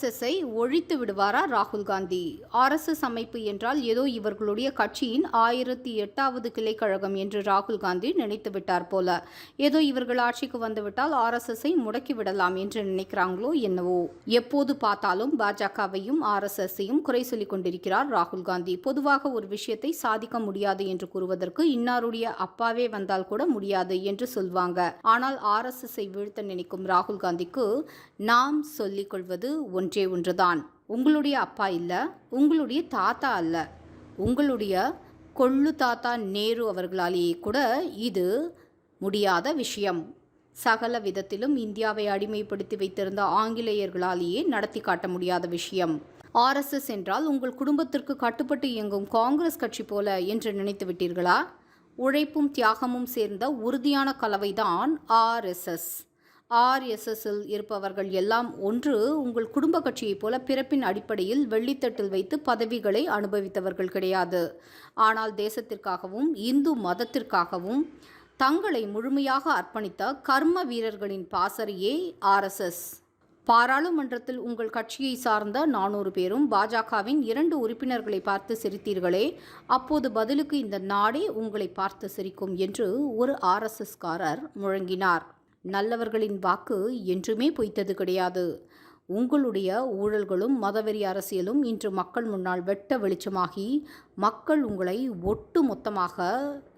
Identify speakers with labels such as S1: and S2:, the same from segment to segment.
S1: ஆர்எஸ்எஸ்ஐ ஒழித்து விடுவாரா ராகுல் காந்தி? ஆர்எஸ்எஸ் அமைப்பு என்றால் ஏதோ இவர்களுடைய கட்சியின் ஆயிரத்தி எட்டாவது கிளைக்கழகம் என்று ராகுல் காந்தி நினைத்து விட்டார் போல. ஏதோ இவர்கள் ஆட்சிக்கு வந்துவிட்டால் ஆர்எஸ்எஸ்ஐ முடக்கி விடலாம் என்று நினைக்கிறாங்களோ என்னவோ. எப்போது பார்த்தாலும் பாஜகவையும் ஆர்எஸ்எஸ்ஸையும் குறை சொல்லிக் கொண்டிருக்கிறார் ராகுல் காந்தி. பொதுவாக ஒரு விஷயத்தை சாதிக்க முடியாது என்று கூறுவதற்கு இன்னாருடைய அப்பாவே வந்தால் கூட முடியாது என்று சொல்வாங்க. ஆனால் ஆர்எஸ்எஸ்ஐ வீழ்த்த நினைக்கும் ராகுல் காந்திக்கு நாம் சொல்லிக் கொள்வது ஒன்று. ஒன்றே ஒன்றுதான். உங்களுடைய அப்பா இல்லை உங்களுடைய தாத்தா அல்ல. உங்களுடைய கொள்ளு தாத்தா நேரு அவர்களாலேயே கூட இது முடியாத விஷயம். சகல விதத்திலும் இந்தியாவை அடிமைப்படுத்தி வைத்திருந்த ஆங்கிலேயர்களாலேயே நடத்தி காட்ட முடியாத விஷயம். ஆர்எஸ்எஸ் என்றால் உங்கள் குடும்பத்திற்கு கட்டுப்பட்டு இயங்கும் காங்கிரஸ் கட்சி போல என்று நினைத்து விட்டீர்களா? உழைப்பும் தியாகமும் சேர்ந்த உறுதியான கலவைதான் ஆர்எஸ்எஸ் ஆர்எஸ்எஸ்ஸில் இருப்பவர்கள் எல்லாம் ஒன்று உங்கள் குடும்ப கட்சியைப் போல பிறப்பின் அடிப்படையில் வெள்ளித்தட்டில் வைத்து பதவிகளை அனுபவித்தவர்கள் கிடையாது. ஆனால் தேசத்திற்காகவும் இந்து மதத்திற்காகவும் தங்களை முழுமையாக அர்ப்பணித்த கர்ம வீரர்களின் பாசறையே ஆர்எஸ்எஸ் பாராளுமன்றத்தில் உங்கள் கட்சியை சார்ந்த நானூறு பேரும் பாஜகவின் இரண்டு உறுப்பினர்களை பார்த்து சிரித்தீர்களே அப்போது பதிலுக்கு இந்த நாடே உங்களை பார்த்து சிரிக்கும் என்று ஒரு ஆர்எஸ்எஸ்காரர் முழங்கினார். நல்லவர்களின் வாக்கு என்றுமே பொய்த்தது கிடையாது. உங்களுடைய ஊழல்களும் மதவெறி அரசியலும் இன்று மக்கள் முன்னால் வெட்ட வெளிச்சமாகி மக்கள் உங்களை ஒட்டு மொத்தமாக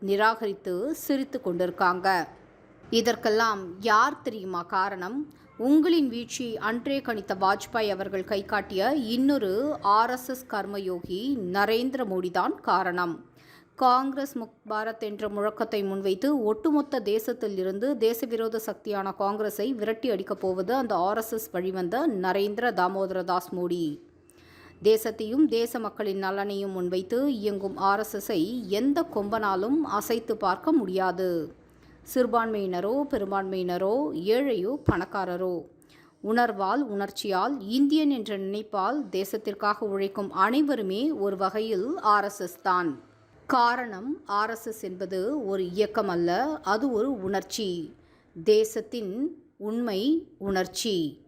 S1: நிராகரித்து சிரித்து கொண்டிருக்காங்க. இதற்கெல்லாம் யார் தெரியுமா காரணம்? உங்களின் வீழ்ச்சி அன்றே கணித்த வாஜ்பாய் அவர்கள் கை காட்டிய இன்னொரு ஆர்எஸ்எஸ் கர்மயோகி நரேந்திர மோடி தான் காரணம். காங்கிரஸ் முக் பாரத் என்ற முழக்கத்தை முன்வைத்து ஒட்டுமொத்த தேசத்தில் இருந்து தேசவிரோத சக்தியான காங்கிரஸை விரட்டி அடிக்கப் போவது அந்த ஆர்எஸ்எஸ் வழிவந்த நரேந்திர தாமோதர தாஸ் மோடி. தேசத்தையும் தேச மக்களின் நலனையும் முன்வைத்து இயங்கும் ஆர்எஸ்எஸ்ஸை எந்த கொம்பனாலும் அசைத்து பார்க்க முடியாது. சிறுபான்மையினரோ பெரும்பான்மையினரோ ஏழையோ பணக்காரரோ. உணர்வால் உணர்ச்சியால் இந்தியன் என்ற நினைப்பால் தேசத்திற்காக உழைக்கும் அனைவருமே ஒரு வகையில் ஆர்எஸ்எஸ் தான். காரணம் ஆர்எஸ்எஸ் என்பது ஒரு இயக்கம் அல்ல அது ஒரு உணர்ச்சி. தேசத்தின் உண்மை உணர்ச்சி.